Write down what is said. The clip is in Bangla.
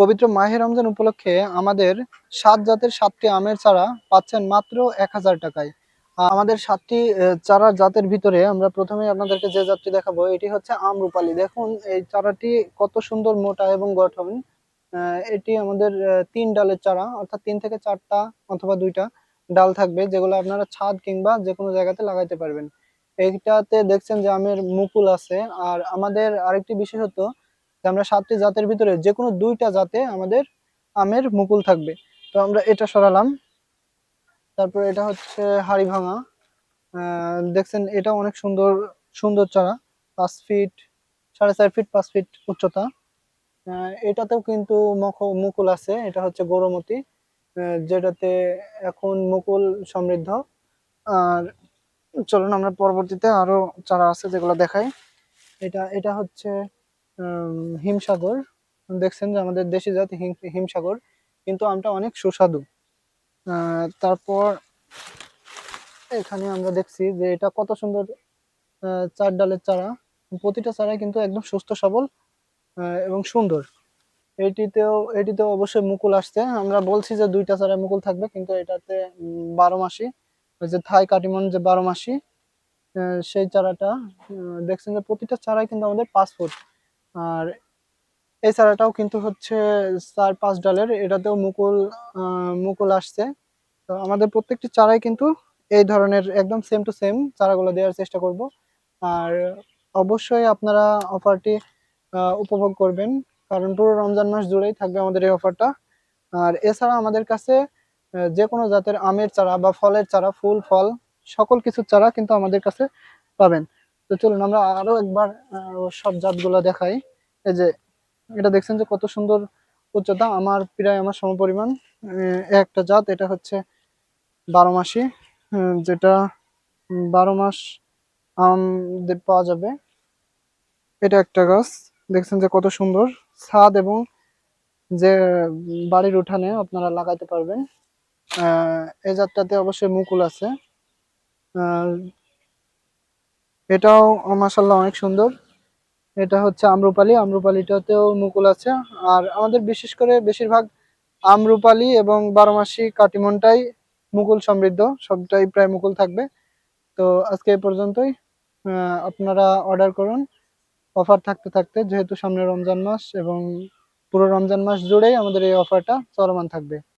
পবিত্র মাহে রমজান উপলক্ষে আমাদের সাত জাতের সাতটি আমের চারা পাচ্ছেন মাত্র এক হাজার টাকায়। আমাদের সাতটি চারা জাতের ভিতরে আমরা প্রথমে আপনাদেরকে যে জাতটি দেখাবো, এটি হচ্ছে আমরুপালি দেখুন, এই চারাটি কত সুন্দর, মোটা এবং গঠন। এটি আমাদের তিন ডালের চারা, অর্থাৎ তিন থেকে চারটা অথবা দুইটা ডাল থাকবে, যেগুলো আপনারা ছাদ কিংবা যে কোনো জায়গাতে লাগাইতে পারবেন। এইটাতে দেখছেন যে আমের মুকুল আছে। আর আমাদের আরেকটি বিশেষত আমরা সাতটি জাতের ভিতরে যে কোনো দুইটা জাতে আমাদের আমের মুকুল থাকবে। তো আমরা এটা সরালাম। তারপর এটা হচ্ছে হাড়ি ভাঙা। দেখছেন, এটা অনেক সুন্দর সুন্দর চারা। পাঁচ ফিট, সাড়ে চার ফিট, পাঁচ ফিট উচ্চতা। এটাতেও কিন্তু মখ- মুকুল আছে। এটা হচ্ছে গৌরমতি যেটাতে এখন মুকুল সমৃদ্ধ। আর চলুন, আমরা পরবর্তীতে আরও চারা আছে যেগুলো দেখাই। এটা এটা হচ্ছে হিমসাগর। দেখছেন যে আমাদের দেশি জাত হিম- হিমসাগর, কিন্তু আমটা অনেক সুস্বাদু। তারপর এখানে আমরা দেখছি যে এটা কত সুন্দর চার ডালের চারা। প্রতিটা চারাই কিন্তু একদম সুস্থ, সবল এবং সুন্দর। এটিতেও এটিতেও অবশ্যই মুকুল আসছে। আমরা বলছি যে দুইটা চারায় মুকুল থাকবে, কিন্তু এটাতে বারো মাসি। ওই যে থাই কাটিমন যে বারো মাসি সেই চারাটা দেখছেন যে প্রতিটা চারাই কিন্তু আমাদের পাঁচ ফুট। আর এই চারাটাও কিন্তু হচ্ছে চার পাঁচ ডালের, এটাতেও মুকুল মুকুল আসছে। তো আমাদের প্রত্যেকটি চারাই কিন্তু এই ধরনের, একদম সেম টু সেম চারাগুলো দেওয়ার চেষ্টা করব। আর অবশ্যই আপনারা অফারটি উপভোগ করবেন, কারণ পুরো রমজান মাস জুড়েই থাকবে আমাদের এই অফারটা। আর এছাড়া আমাদের কাছে যে কোনো জাতের আমের চারা বা ফলের চারা, ফুল, ফল, সকল কিছুর চারা কিন্তু আমাদের কাছে পাবেন। তো চলুন আমরা আরও একবার সব জাতগুলো দেখাই। এই যে, এটা দেখছেন যে কত সুন্দর উচ্চতা, আমার প্রায় আমার সমপরিমাণ। একটা জাত, এটা হচ্ছে বারো মাসি যেটা বারো মাস আম পাওয়া যাবে। এটা একটা গাছ, দেখছেন যে কত সুন্দর। ছাদ এবং যে বাড়ির উঠানে আপনারা লাগাইতে পারবেন। এই জাতটাতে অবশ্যই মুকুল আছে। এটাও মাসাল্লাহ অনেক সুন্দর। এটা হচ্ছে আম্রপালি। আম্রপালিটাতেও মুকুল আছে। আর আমাদের বিশেষ করে বেশিরভাগ আম্রপালি এবং বারোমাসি কাটিমনটাই মুকুল সমৃদ্ধ। সবটাই প্রায় মুকুল থাকবে। তো আজকে এই পর্যন্তই। আপনারা অর্ডার করুন। অফার থাকতে থাকতে, যেহেতু সামনে রমজান মাস এবং পুরো রমজান মাস জুড়েই আমাদের এই অফারটা চলমান থাকবে।